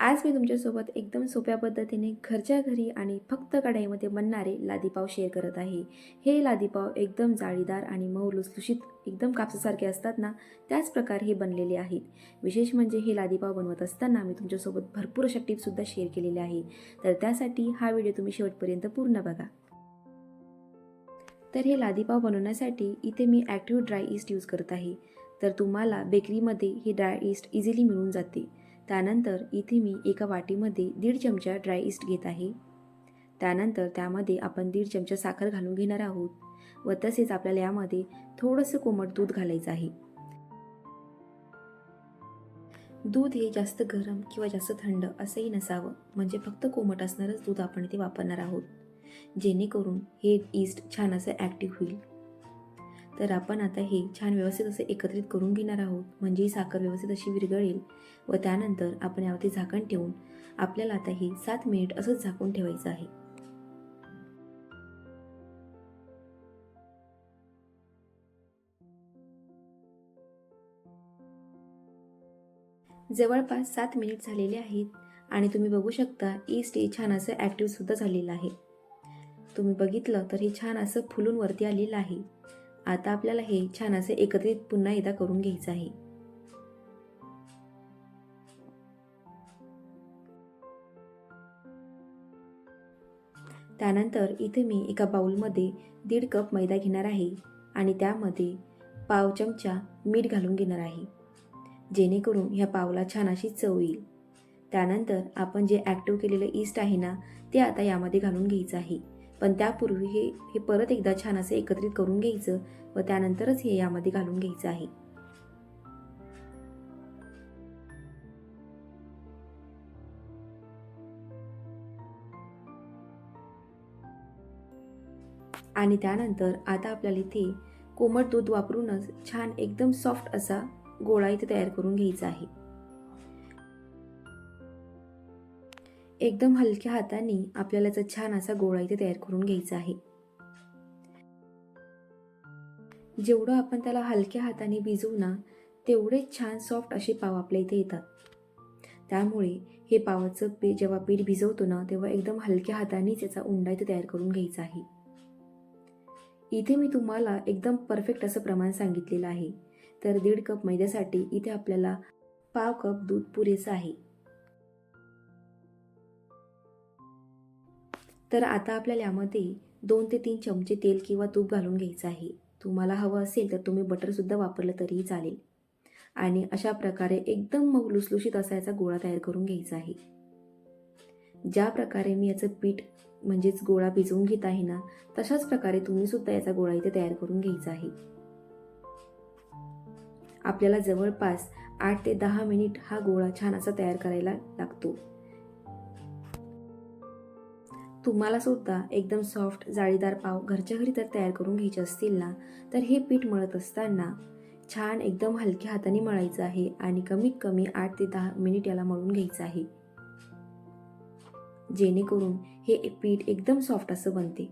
आज मी तुमच्यासोबत एकदम सोप्या पद्धतीने घरच्या घरी आणि फक्त कढाईमध्ये बनणारे लादीपाव शेअर करत आहे. हे लादीपाव एकदम जाळीदार आणि मऊ लुसलुशीत एकदम कापसासारखे असतात ना त्याच प्रकारे हे बनलेले आहेत. विशेष म्हणजे हे लादीपाव बनवत असताना मी तुमच्यासोबत भरपूर अशा टिप्ससुद्धा शेअर केलेल्या आहे तर त्यासाठी हा व्हिडिओ तुम्ही शेवटपर्यंत पूर्ण बघा. तर हे लादीपाव बनवण्यासाठी इथे मी ॲक्टिव्ह ड्राय ईस्ट यूज करत आहे. तर तुम्हाला बेकरीमध्ये हे ड्राय ईस्ट इझिली मिळून जाते. त्यानंतर इथे मी एका वाटीमध्ये दीड चमचा ड्राय ईस्ट घेत आहे. त्यानंतर त्यामध्ये आपण दीड चमचा साखर घालून घेणार आहोत व तसेच आपल्याला यामध्ये थोडंसं कोमट दूध घालायचं आहे. दूध हे जास्त गरम किंवा जास्त थंड असंही नसावं म्हणजे फक्त कोमट असणारच दूध आपण इथे वापरणार आहोत. जेणेकरून हे ईस्ट छान असं ॲक्टिव्ह होईल. तर आपण आता हे छान व्यवस्थित असे एकत्रित करून घेणार आहोत. म्हणजे ही साखर व्यवस्थित अशी विरघळेल व त्यानंतर आपण यावरती झाकण ठेवून आपल्याला आता हे सात मिनिट असंच झाकून ठेवायचं आहे. जवळपास सात मिनिट झालेले आहेत आणि तुम्ही बघू शकता ईस्ट हे छान असं ॲक्टिव्ह सुद्धा झालेलं आहे. तुम्ही बघितलं तर हे छान असं फुलून वरती आलेलं आहे. आता आपल्याला हे छान असे एकत्रित पुन्हा एकदा करून घ्यायचं आहे. त्यानंतर इथे मी एका बाउलमध्ये दीड कप मैदा घेणार आहे आणि त्यामध्ये पाव चमचा मीठ घालून घेणार आहे. जेणेकरून ह्या पावला छान अशी चव येईल. त्यानंतर आपण जे ॲक्टिव्ह केलेलं ईस्ट आहे ना ते आता यामध्ये घालून घ्यायचं आहे. पण त्यापूर्वी हे हे परत एकदा छान असं एकत्रित करून घ्यायचं व त्यानंतरच हे यामध्ये घालून घ्यायचं आहे. आणि त्यानंतर आता आपल्याला इथे कोमट दूध वापरूनच छान एकदम सॉफ्ट असा गोळा इथे तयार करून घ्यायचा आहे. एकदम हलक्या हाताने आपल्याला याचा छान असा गोळा इथे तयार करून घ्यायचा आहे. जेवढं आपण त्याला हलक्या हाताने भिजवू ना तेवढेच छान सॉफ्ट असे पाव आपल्या इथे येतात. त्यामुळे हे पावाचं पे जेव्हा पीठ भिजवतो ना तेव्हा एकदम हलक्या हातानेच याचा उंडा इथे तयार करून घ्यायचा आहे. इथे मी तुम्हाला एकदम परफेक्ट असं प्रमाण सांगितलेलं आहे. तर दीड कप मैद्यासाठी इथे आपल्याला पाव कप दूध पुरेसं आहे. तर आता आपल्याला यामध्ये दोन ते तीन चमचे तेल किंवा तूप घालून घ्यायचं आहे. तुम्हाला हवं असेल तर तुम्ही बटरसुद्धा वापरलं तरीही चालेल. आणि अशा प्रकारे एकदम मऊ लुसलुशीत असा याचा गोळा तयार करून घ्यायचा आहे. ज्या प्रकारे मी याचं पीठ म्हणजेच गोळा भिजवून घेत आहे ना तशाच प्रकारे तुम्ही सुद्धा याचा गोळा इथे तयार करून घ्यायचा आहे. आपल्याला जवळपास आठ ते दहा मिनिट हा गोळा छान असा तयार करायला लागतो. तुम्हाला सुद्धा एकदम सॉफ्ट जाळीदार पाव घरच्या घरी तर तयार करून घ्यायचे असतील ना? तर हे पीठ मळत असताना छान एकदम हलक्या हाताने मळायचं आहे आणि कमीत कमी आठ ते दहा मिनिट याला मळून घ्यायचं आहे. जेणेकरून हे पीठ एकदम सॉफ्ट असं बनते.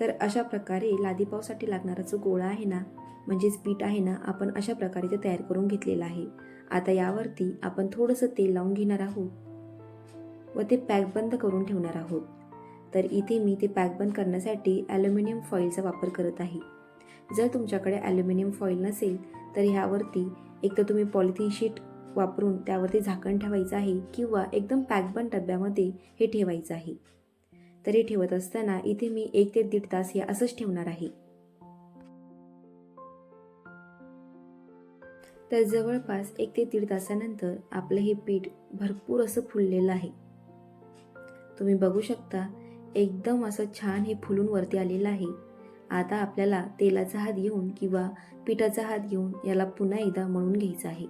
तर अशा प्रकारे लादीपावसाठी लागणारा जो गोळा आहे ना म्हणजेच पीठ आहे ना आपण अशा प्रकारे ते तयार करून घेतलेलं आहे. आता यावरती आपण थोडंसं तेल लावून घेणार आहोत व ते पॅक बंद करून ठेवणार आहोत. तर इथे मी ते पॅक बंद करण्यासाठी ॲल्युमिनियम फॉईलचा वापर करत आहे. जर तुमच्याकडे ॲल्युमिनियम फॉईल नसेल तर ह्यावरती एक तर तुम्ही पॉलिथिन शीट वापरून त्यावरती झाकण ठेवायचं आहे किंवा एकदम पॅकबंद डब्यामध्ये हे ठेवायचं आहे. तर हे ठेवत असताना इथे मी एक ते दीड तास हे असंच ठेवणार आहे. तर जवळपास एक ते दीड तासानंतर आपलं हे पीठ भरपूर असं फुललेलं आहे. तुम्ही बघू शकता एकदम असं छान हे फुलून वरती आलेलं आहे. आता आपल्याला तेलाचा हात घेऊन किंवा पिठाचा हात घेऊन याला पुन्हा एकदा मळून घ्यायचा आहे.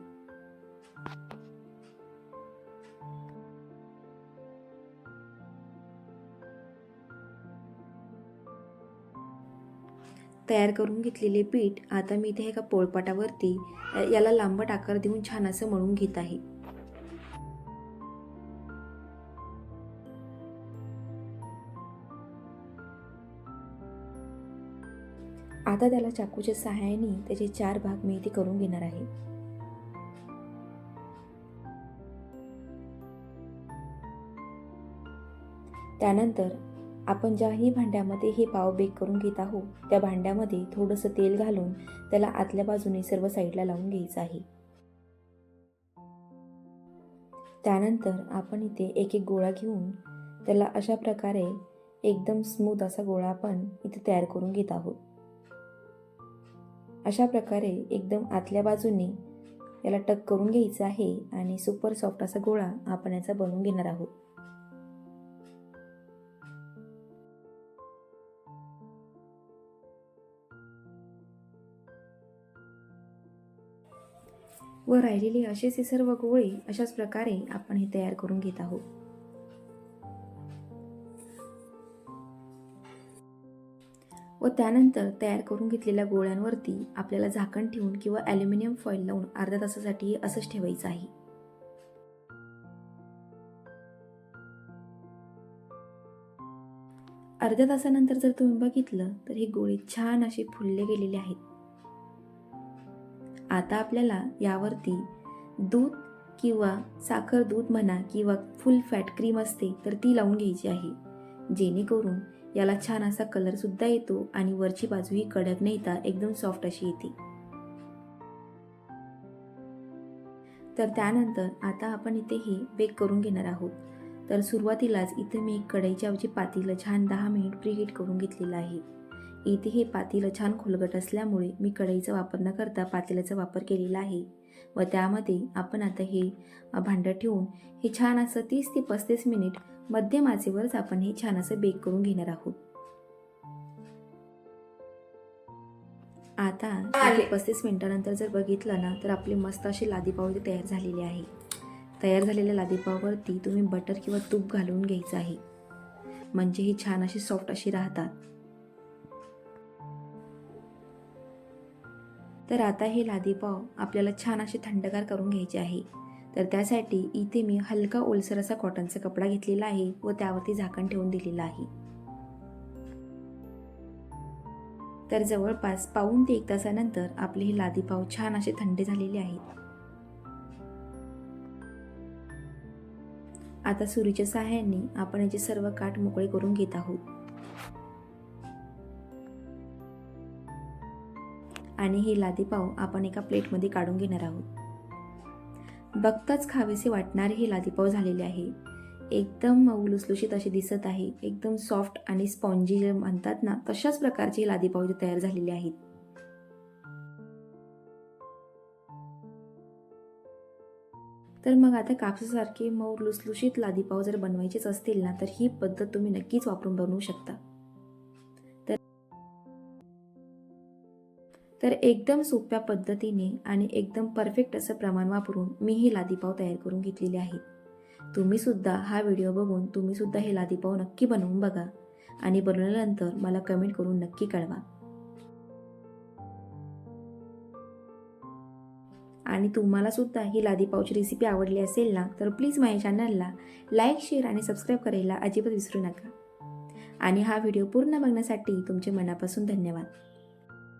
तयार करून घेतलेले पीठ आता मी इथे एका पोळपाटावरती याला लांबट आकार देऊन छान असं मळून घेत आहे. आता त्याला चाकूच्या सहाय्याने त्याचे चार भाग मी इथे करून घेणार आहे. त्यानंतर आपण ज्याही भांड्यामध्ये हे पाव बेक करून घेत आहोत त्या भांड्यामध्ये थोडंसं तेल घालून त्याला आतल्या बाजूने सर्व साईडला लावून घ्यायचं आहे. त्यानंतर आपण इथे एक एक गोळा घेऊन त्याला अशा प्रकारे एकदम स्मूथ असा गोळा आपण इथे तयार करून घेत आहोत. अशा प्रकारे एकदम आतल्या बाजूने याला टक करून घ्यायचं आहे आणि सुपर सॉफ्ट असा गोळा आपण याचा बनवून घेणार आहोत. व राहिलेले असेच हे सर्व गोळे अशाच प्रकारे आपण हे तयार करून घेत आहोत. व त्यानंतर तयार करून घेतलेल्या गोळ्यांवरती आपल्याला झाकण ठेवून किंवा ॲल्युमिनियम फॉईल लावून अर्ध्या तासासाठी असंच ठेवायचं आहे. अर्ध्या तासानंतर जर तुम्ही बघितलं तर हे गोळे छान असे फुलले गेलेले आहेत. आता आपल्याला यावरती दूध किंवा साखर दूध म्हणा किंवा फुल फॅट क्रीम असते तर ती लावून घ्यायची आहे. जेणेकरून याला छान असा कलरसुद्धा येतो आणि वरची बाजू ही कडक न येता एकदम सॉफ्ट अशी येते. तर त्यानंतर आता आपण इथे हे बेक करून घेणार आहोत. तर सुरुवातीलाच इथे मी एक कढईच्या ऐवजी पातीला छान दहा मिनिट प्रीहीट करून घेतलेलं आहे. इथे हे पातेलं छान खोलगट असल्यामुळे मी कढईचा वापर न करता पातेल्याचा वापर केलेला आहे. व त्यामध्ये आपण आता हे भांडं ठेवून हे छान असं तीस ते पस्तीस मिनिट मध्यम आचेवरच आपण हे छान असं बेक करून घेणार आहोत. आता पस्तीस मिनिटानंतर जर बघितलं ना तर आपली मस्त अशी लादीपाव इथे तयार झालेली आहे. तयार झालेल्या लादीपाववरती तुम्ही बटर किंवा तूप घालून घ्यायचं आहे. म्हणजे ही छान अशी सॉफ्ट अशी राहतात. तर आता हे लादीपाव आपल्याला छान असे थंडगार करून घ्यायचे आहे. तर त्यासाठी इथे मी हलका ओलसर असा कॉटनचा कपडा घेतलेला आहे व त्यावरती झाकण ठेवून दिलेलं आहे. तर जवळपास पाऊन ते एक तासानंतर आपले हे लादीपाव छान असे थंड झालेले आहेत. आता सुरीच्या सहाय्याने आपण याचे सर्व काठ मोकळे करून घेत आहोत. आणि हे लादीपाव आपण एका प्लेटमध्ये काढून घेणार आहोत. बघताच खावेसे वाटणारे हे लादीपाव झालेले आहे. एकदम मऊ लुसलुशीत असे दिसत आहे. एकदम सॉफ्ट आणि स्पॉन्जी जे म्हणतात ना तशाच प्रकारचे लादीपाव इथे तयार झालेले आहेत तर मग आता कापसासारखे मऊ लुसलुशीत लादीपाव जर बनवायचेच असतील ना तर ही पद्धत तुम्ही नक्कीच वापरून बनवू शकता. तर एकदम सोप्या पद्धतीने आणि एकदम परफेक्ट असं प्रमाण वापरून मी ही लादीपाव तयार करून घेतलेले आहेत तुम्हीसुद्धा हा व्हिडिओ बघून तुम्हीसुद्धा हे लादीपाव नक्की बनवून बघा आणि बनवल्यानंतर मला कमेंट करून नक्की कळवा. आणि तुम्हाला सुद्धा ही लादीपावची रेसिपी आवडली असेल ना तर प्लीज माझ्या चॅनलला लाईक शेअर आणि सबस्क्राईब करायला अजिबात विसरू नका. आणि हा व्हिडिओ पूर्ण बघण्यासाठी तुमचे मनापासून धन्यवाद.